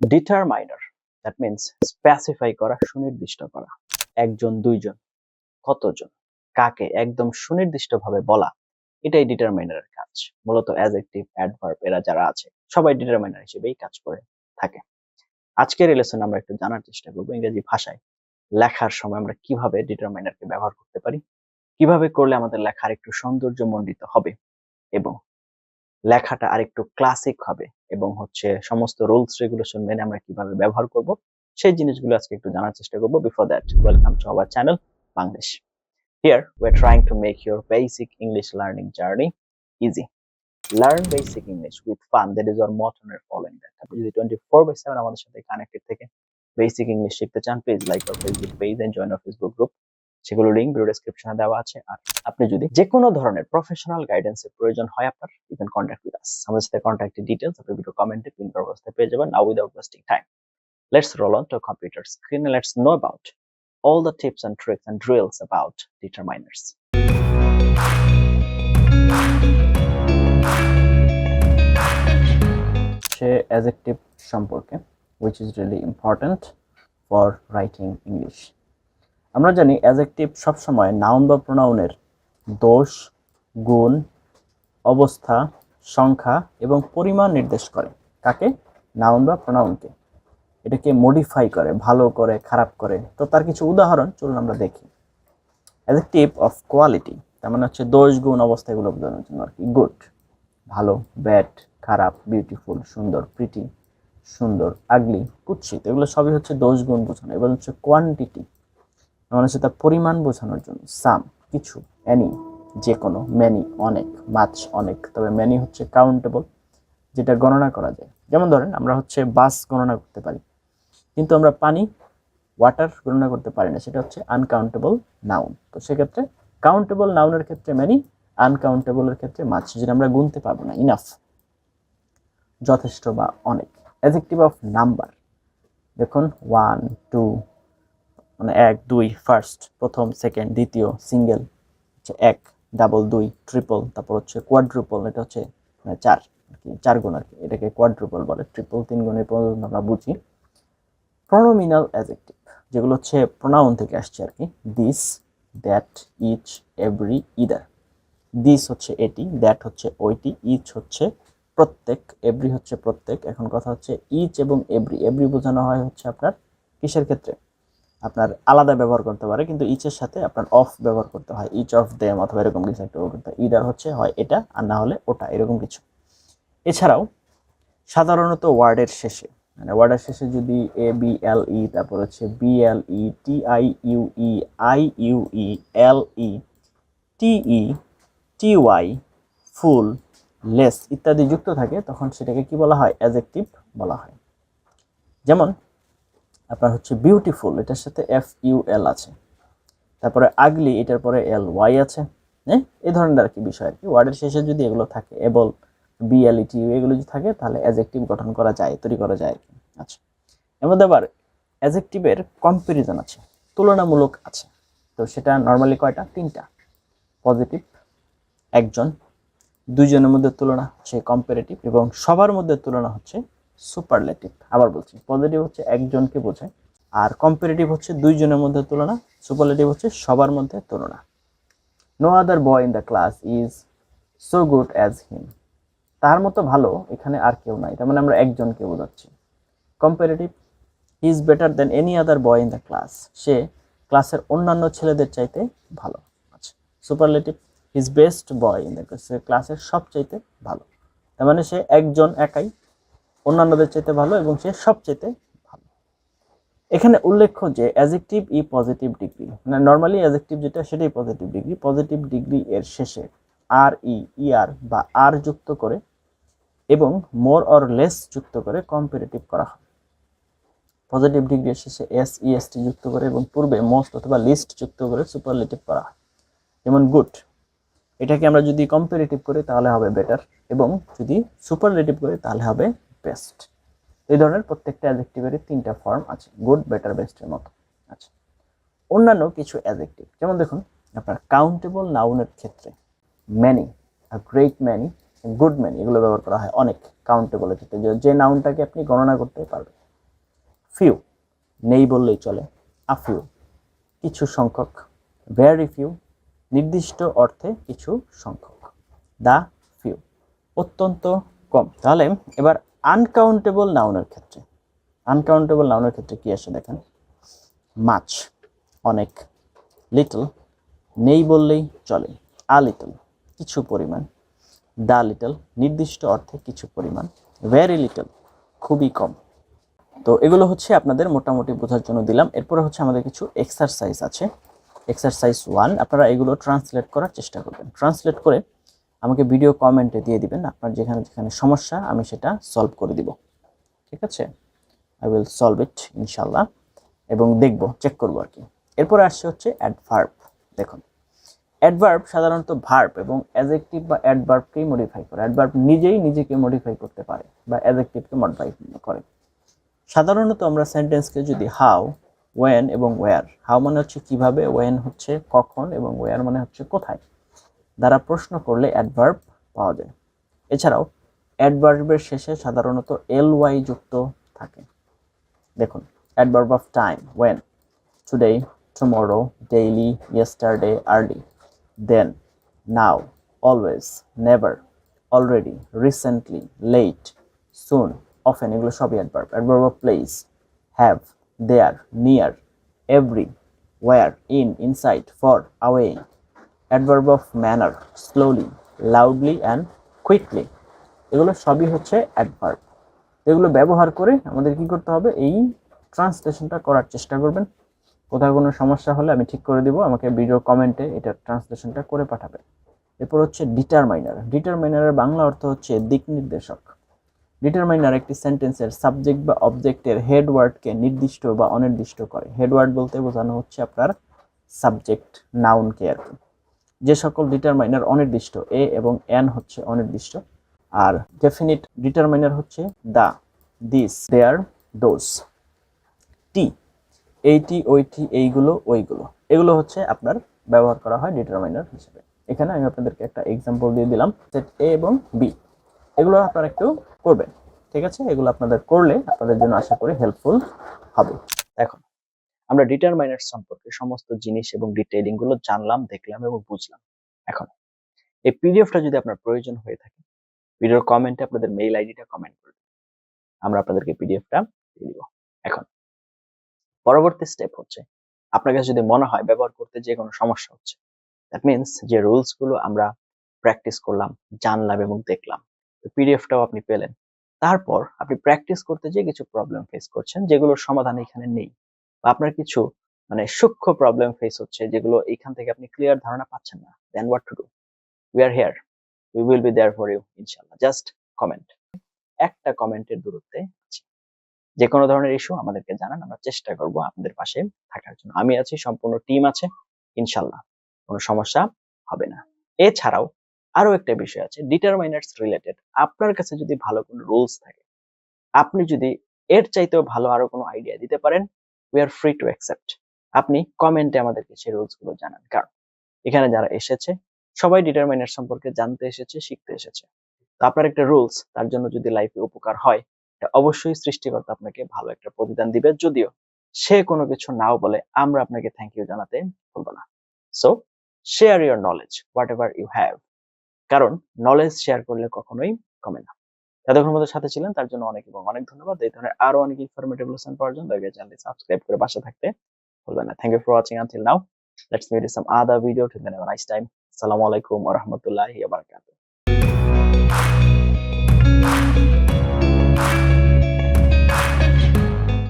Determiner that means specify করা, সুনির্দিষ্ট করা। একজন, দুইজন, কতজন, কাকে একদম সুনির্দিষ্টভাবে বলা, এটাই ডিটারমাইনারের কাজ। মূলত অ্যাজেক্টিভ অ্যাডভার্ব এরা যারা আছে, সবাই ডিটারমাইনার হিসেবেই কাজ করে থাকে। আজকের লেসন আমরা একটু জানার চেষ্টা করব ইংরেজি ভাষায়। লেখার সময় আমরা কীভাবে ডিটারমাইনারকে ব্যবহার করতে পারি? কীভাবে করলে আমাদের লেখার একটু সৌন্দর্যমণ্ডিত হবে? এবং লেখাটা আরেকটু ক্লাসিক হবে? এবং হচ্ছে সমস্ত রুলস রেগুলেশন মেনে আমরা কীভাবে ব্যবহার করব সেই জিনিসগুলো আজকে একটু জানার চেষ্টা করব before that welcome to our channel Bangladesh Here, we're trying to make your basic English learning journey easy. Learn basic English with fun. That is our motto and following that. আপনি যদি 24 by 7 আমাদের সাথে connected থেকে basic English শিখতে চান please like our Facebook page and join our Facebook group সেগুলো link video ডেসক্রিপশনে দেওয়া আছে। আর আপনি যদি যে কোনো ধরনের প্রফেশনাল গাইডেন্সের প্রয়োজন হয় আপনার you can contact with us আমাদের সাথে কন্ট্যাক্টের ডিটেইলস আপনি ভিডিও কমেন্টে পিন করার অবস্থায় পেয়ে যাবেন। Now without wasting time let's roll on to computer screen let's know about all the tips and tricks and drills about determiners. সে অ্যাজেক্টিভ সম্পর্কে which is really important for writing English আমরা জানি adjective সবসময় noun বা প্রোনাউনের দোষ, গুণ, অবস্থা, সংখ্যা এবং পরিমাণ নির্দেশ করে। কাকে? নাউন বা প্রোনাউনকে এটাকে মডিফাই করে, ভালো করে, খারাপ করে। তো তার কিছু উদাহরণ, চলুন আমরা দেখি। অ্যাজেক্টিভ অফ কোয়ালিটি তার মানে হচ্ছে দোষ, গুণ, অবস্থা এগুলো বোঝানোর জন্য আর কি। গুড ভালো ব্যাড খারাপ বিউটিফুল সুন্দর প্রিটি সুন্দর আগলি কুৎসিত, এগুলো সবই হচ্ছে দোষ, গুণ বোঝানো। এবার হচ্ছে কোয়ান্টিটি মানে হচ্ছে তার পরিমাণ বোঝানোর জন্য সাম কিছু অ্যানি যে কোনো ম্যানি অনেক মাছ অনেক, তবে ম্যানি হচ্ছে কাউন্টেবল যেটা গণনা করা যায়। যেমন ধরেন, আমরা হচ্ছে বাস গণনা করতে পারি, কিন্তু আমরা পানি ওয়াটার গণনা করতে পারি না, সেটা হচ্ছে আনকাউন্টেবল নাউন তো সেক্ষেত্রে কাউন্টেবল নাউনের ক্ষেত্রে ম্যানি আনকাউন্টেবলের ক্ষেত্রে মাছ যেটা আমরা গুনতে পারব না ইনাফ যথেষ্ট বা অনেক। অ্যাজেক্টিভ অফ নাম্বার দেখুন ওয়ান টু মানে এক, দুই ফার্স্ট প্রথম সেকেন্ড দ্বিতীয় সিঙ্গেল হচ্ছে এক ডাবল দুই ট্রিপল তারপর হচ্ছে কোয়াড্রুপল এটা হচ্ছে মানে চার কি, চার গুণ আর কি, এটাকে কোয়াড্রুপল বলে ট্রিপল তিন গুণের পর্যন্ত আমরা বুঝি। প্রোনোমিনাল অ্যাজেক্টিভ যেগুলো হচ্ছে প্রোনাউন থেকে আসছে আর কি this that each every either this হচ্ছে এটি দ্যাট হচ্ছে ওইটি ইচ হচ্ছে প্রত্যেক এভরি হচ্ছে প্রত্যেক। এখন কথা হচ্ছে ইচ এবং এভরি এভরি বোঝানো হয় হচ্ছে আপনার কিসের ক্ষেত্রে? আপনার আলাদা ব্যবহার করতে পারে, কিন্তু ইচের সাথে আপনার অফ ব্যবহার করতে হয়। ইচ অফ দেম অথবা এরকম কিছু একটা করতে হয়। ইদার হচ্ছে হয় এটা আর না হলে ওটা, এরকম কিছু। এছাড়াও সাধারণত ওয়ার্ডের শেষে মানে ওয়ার্ডের শেষে যদি এ বি এল ই তারপর হচ্ছে B L E T I U E I U E L E T E T Y ful less ইত্যাদি যুক্ত থাকে, তখন সেটাকে কি বলা হয়? অ্যাজেক্টিভ বলা হয়। যেমন আপনার হচ্ছে বিউটিফুল এটার সাথে এফ ইউ এল আছে। তারপরে আগলি এটার পরে এল ওয়াই আছে। হ্যাঁ? এই ধরনের আর কি বিষয় আর কি ওয়ার্ডের শেষে যদি এগুলো থাকে এবল বিএলইটি এগুলো যদি থাকে, তাহলে অ্যাজেক্টিভ গঠন করা যায়, তৈরি করা যায় আর কি আচ্ছা। এর মধ্যে আবার অ্যাজেক্টিভের কম্পারিজন আছে, তুলনামূলক আছে। তো সেটা নর্মালি কয়টা? তিনটা। পজিটিভ একজন। দুইজনের মধ্যে তুলনা হচ্ছে কম্পারেটিভ এবং সবার মধ্যে তুলনা হচ্ছে সুপারলেটিভ। আবার বলছি পজিটিভ হচ্ছে একজনকে বোঝায়, আর কম্পারেটিভ হচ্ছে দুইজনের মধ্যে তুলনা সুপারলেটিভ হচ্ছে সবার মধ্যে তুলনা। No other boy in the class is so good as him তার মতো ভালো এখানে আর কেউ নাই, তার মানে আমরা একজনকে বোঝাচ্ছি। Comparative he is better than any other boy in the class সে ক্লাসের অন্যান্য ছেলেদের চাইতে ভালো। আচ্ছা superlative his best boy in the class ক্লাসের সবচাইতে ভালো। তার মানে সে একজন একাই অন্যান্যদের চাইতে ভালো এবং সে সবচাইতে ভালো। এখানে উল্লেখ্য যে অ্যাজেক্টিভ ই পজিটিভ ডিগ্রি মানে নর্মালি অ্যাজেক্টিভ যেটা, সেটাই পজিটিভ ডিগ্রি পজিটিভ ডিগ্রি এর শেষে আর ই ইআর বা আর যুক্ত করে এবং মোর অর লেস যুক্ত করে কম্পারেটিভ করা হয়। পজিটিভ ডিগ্রির শেষে এস ইএসটি যুক্ত করে এবং পূর্বে মোস্ট অথবা লিস্ট যুক্ত করে সুপারলেটিভ করা হয়। যেমন গুড এটাকে আমরা যদি কম্পারেটিভ করি তাহলে হবে বেটার এবং যদি সুপারলেটিভ করি তাহলে হবে বেস্ট এই ধরনের প্রত্যেকটা অ্যাজেক্টিভেরই তিনটা ফর্ম আছে গুড বেটার বেস্টের মতো। আচ্ছা অন্যান্য কিছু অ্যাজেক্টিভ যেমন দেখুন, আপনার কাউন্টেবল নাউনের ক্ষেত্রে ম্যানি আর গ্রেট ম্যানি গুড ম্যানি এগুলো ব্যবহার করা হয় অনেক কাউন্টেবলের ক্ষেত্রে। যে- নাউনটাকে আপনি গণনা করতে পারবেন। ফিউ নেই বললেই চলে আ ফিউ কিছু সংখ্যক ভেরি ফিউ নির্দিষ্ট অর্থে কিছু সংখ্যক দা ফিউ অত্যন্ত কম। তাহলে এবার আনকাউন্টেবল নাউনের ক্ষেত্রে। আনকাউন্টেবল নাউনের ক্ষেত্রে কি আসে দেখেন? মাছ অনেক লিটল নেই বললেই চলে। আ লিটল কিছু পরিমাণ। দা লিটল নির্দিষ্ট অর্থে কিছু পরিমাণ। ভেরি লিটল খুবই কম। তো এগুলো হচ্ছে আপনাদের মোটামুটি বোঝার জন্য দিলাম। এরপরে হচ্ছে আমাদের কিছু এক্সারসাইজ আছে। এক্সারসাইজ ওয়ান আপনারা এগুলো ট্রান্সলেট করার চেষ্টা করবেন। ট্রান্সলেট করে আমাকে ভিডিও কমেন্টে দিয়ে দিবেন, আপনার যেখানে যেখানে সমস্যা, আমি সেটা সলভ করে দিব। ঠিক আছে? আই উইল সলভ ইট ইনশাল্লাহ এবং দেখব চেক করব আর কি। এরপরে আসছে হচ্ছে অ্যাডভার্ব দেখুন। অ্যাডভার্ব সাধারণত ভার্ব এবং অ্যাজেক্টিভ বা অ্যাডভার্বকেই মডিফাই করে। অ্যাডভার্ব নিজেই নিজেকে মডিফাই করতে পারে বা অ্যাজেক্টিভকে মডিফাই করে। সাধারণত আমরা সেন্টেন্সকে যদি হাউ ওয়েন এবং ওয়্যার হাউ মানে হচ্ছে কীভাবে ওয়েন হচ্ছে কখন এবং ওয়্যার মানে হচ্ছে কোথায়। দ্বারা প্রশ্ন করলে অ্যাডভার্ব পাওয়া যায়। এছাড়াও অ্যাডভার্বের শেষে সাধারণত এল ওয়াই যুক্ত থাকে। দেখুন adverb of time when today tomorrow daily yesterday early then now always never already recently late soon often এগুলো সবই adverb adverb of place have there near everywhere in inside far away adverb of manner slowly loudly and quickly এগুলো সবই হচ্ছে adverb এগুলো ব্যবহার করে আমাদের কি করতে হবে? এই ট্রান্সলেশনটা করার চেষ্টা করবেন। কোথাও কোনো সমস্যা হলে আমি ঠিক করে দিব। আমাকে ভিডিও কমেন্টে এটা ট্রান্সলেশনটা করে পাঠাবেন। এরপর হচ্ছে ডিটারমাইনার ডিটারমাইনারের বাংলা অর্থ হচ্ছে দিক নির্দেশক। ডিটারমাইনার একটি সেন্টেন্সের সাবজেক্ট বা অবজেক্টের হেড ওয়ার্ডকে নির্দিষ্ট বা অনির্দিষ্ট করে। হেড ওয়ার্ড বলতে বোঝানো হচ্ছে আপনার সাবজেক্ট নাউনকে আর কি। যে সকল ডিটারমাইনার অনির্দিষ্ট এ এবং এন হচ্ছে অনির্দিষ্ট, আর ডেফিনিট ডিটারমাইনার হচ্ছে দা দিস দেয়ার ডোজ টি এইটি ওইটি এইগুলো, ওইগুলো। এগুলো হচ্ছে আপনার ব্যবহার করা হয় ডিটারমাইনার হিসেবে। এখানে আমি আপনাদেরকে একটা এক্সাম্পল দিয়ে দিলাম সেট এ এবং বি এগুলো আপনারা একটু করবেন, ঠিক আছে? এগুলো আপনাদের করলে আপনাদের জন্য আশা করি হেল্পফুল হবে। এখন আমরা ডিটারমাইনার সম্পর্কে সমস্ত জিনিস এবং ডিটেইলিংগুলো জানলাম, দেখলাম এবং বুঝলাম। এখন, এই পিডিএফটা যদি আপনার প্রয়োজন হয়ে থাকে, ভিডিওর কমেন্টে আপনাদের মেইল আইডিটা কমেন্ট করবেন আমরা আপনাদেরকে পিডিএফটা দিয়ে দিব। এখন, পরবর্তী স্টেপ হচ্ছে, আপনার কাছে যদি মনে হয় ব্যবহার করতে যে কোনো সমস্যা হচ্ছে দ্যাট মিনস যে রুলসগুলো আমরা প্র্যাকটিস করলাম, জানলাম এবং দেখলাম, তো পিডিএফটাও আপনি পেলেন। তারপর আপনি প্র্যাকটিস করতে যে কিছু প্রবলেম ফেস করছেন, যেগুলোর সমাধান এখানে নেই বা আপনার কিছু মানে সূক্ষ্ম প্রবলেম ফেস হচ্ছে যেগুলো এখান থেকে আপনি ক্লিয়ার ধারণা পাচ্ছেন না then what to do we are here we will be there for you ইনশাল্লাহ জাস্ট কমেন্ট একটা কমেন্টের দূরত্বে আছি। যে কোনো ধরনের ইস্যু আমাদেরকে জানান, আমরা চেষ্টা করব আপনাদের পাশে থাকার জন্য। আমি আছি, সম্পূর্ণ টিম আছে ইনশাল্লাহ কোনো সমস্যা হবে না। এছাড়াও আরও একটা বিষয় আছে ডিটারমাইনার্স রিলেটেড আপনার কাছে যদি ভালো কোনো রুলস থাকে, আপনি যদি এর চাইতেও ভালো আরও কোনো আইডিয়া দিতে পারেন we are free to accept আপনি কমেন্টে আমাদেরকে সেই রুলসগুলো জানান। কারণ এখানে যারা এসেছে, সবাই ডিটারমাইনার সম্পর্কে জানতে এসেছে, শিখতে এসেছে। তো আপনার একটা রুলস তার জন্য যদি লাইফে উপকার হয়, এটা অবশ্যই সৃষ্টিকর্তা আপনাকে ভালো একটা প্রতিদান দিবে। যদিও সে কোনো কিছু নাও বলে আমরা আপনাকে থ্যাংক ইউ জানাতে ভুলবো না। So share your knowledge whatever you have কারণ নলেজ শেয়ার করলে কখনোই কমে না। এতক্ষণ মধ্যে সাথে ছিলেন, তার জন্য অনেক এবং অনেক ধন্যবাদ। এই ধরনের আরও অনেক ইনফরমেটিভ লেসন পাওয়ার জন্য দয়া চ্যানেলটি সাবস্ক্রাইব করে পাশে থাকতে ভুলবেন না। Thank you for watching until now let's meet in some other video to then have a nice time আসসালামু আলাইকুম ওয়া রাহমাতুল্লাহি ওয়া বারাকাতুহু